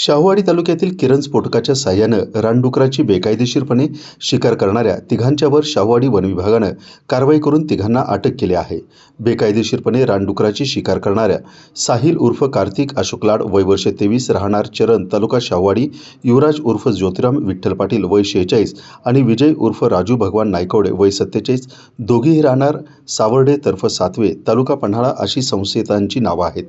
शाहूवाडी तालुक्यातील किरण स्फोटकाच्या साह्यानं रानडुकराची बेकायदेशीरपणे शिकार करणाऱ्या तिघांच्यावर शाहूवाडी वन विभागानं कारवाई करून तिघांना अटक केली आहे. बेकायदेशीरपणे रानडुकराची शिकार करणाऱ्या साहिल उर्फ कार्तिक अशोक लाड वय वर्ष तेवीस राहणार चरण तालुका शाहूवाडी युवराज उर्फ ज्योतिराम विठ्ठल पाटील वय शेहेचाळीस आणि विजय उर्फ राजू भगवान नायकवडे वय सत्तेचाळीस दोघेही राहणार सावर्डे तर्फ सातवे तालुका पन्हाळा अशी संस्थेतांची नावं आहेत.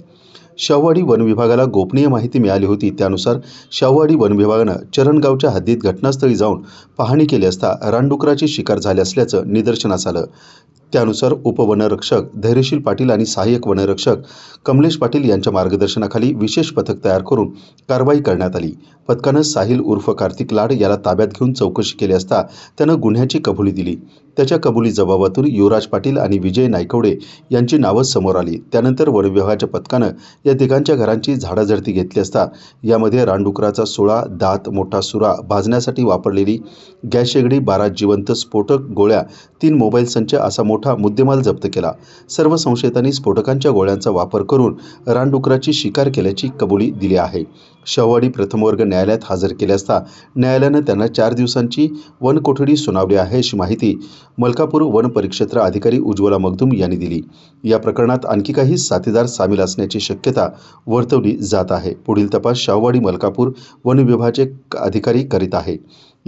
शाहूवाडी वन विभागाला गोपनीय माहिती मिळाली होती. त्यानुसार शाहवाडी वन विभागानं चरणगावच्या हद्दीत घटनास्थळी जाऊन पाहणी केली असता रानडुकराची शिकार झाली असल्याचं निदर्शनास आलं. त्यानुसार उपवनरक्षक धैर्यशील पाटील आणि सहाय्यक वनरक्षक कमलेश पाटील यांच्या मार्गदर्शनाखाली विशेष पथक तयार करून कारवाई करण्यात आली. पथकानं साहिल उर्फ कार्तिक लाड याला ताब्यात घेऊन चौकशी केली असता त्यानं गुन्ह्याची कबुली दिली. त्याच्या कबुली जबाबातून युवराज पाटील आणि विजय नायकवडे यांची नावं समोर आली. त्यानंतर वनविभागाच्या पथकानं या तिघांच्या घरांची झाडाझडती घेतली असता यामध्ये रानडुकराचा सोळा दात मोठा सुरा भाजण्यासाठी वापरलेली गॅस शेगडी बारा जिवंत स्फोटक गोळ्या तीन मोबाईल संच असा मोठा मोठा मुद्देमाल जप्त केला. सर्व संशयितांनी स्फोटकांच्या गोळ्यांचा वापर करून रानडुकराची शिकार केल्याची कबुली दिली आहे. शहवाडी प्रथमवर्ग न्यायालयात हजर केले असता न्यायालयानं त्यांना चार दिवसांची वन कोठडी सुनावली आहे अशी माहिती मलकापूर वन परिक्षेत्र अधिकारी उज्ज्वला मगदुम यांनी दिली. या प्रकरणात आणखी काही साथीदार सामील असण्याची शक्यता वर्तवली जात आहे. पुढील तपास शाहवाडी मलकापूर वन विभागाचे अधिकारी करीत आहे.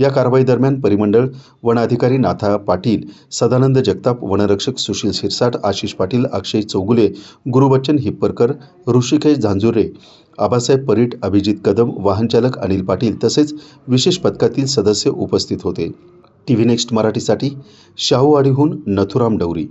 या कारवाई दरम्यान परिमंडळ वनाधिकारी नाथा पाटील सदानंद जगताप वनरक्षक सुशील शिरसाट आशिष पाटील अक्षय चौगुले गुरुबच्चन हिप्परकर ऋषिकेश झांजुरे आबासाहेब परीट अभिजित कदम वाहनचालक अनिल पाटील तसेच विशेष पथकातील सदस्य उपस्थित होते. टी व्ही नेक्स्ट मराठीसाठी शाहूवाडीहून नथुराम डवरी.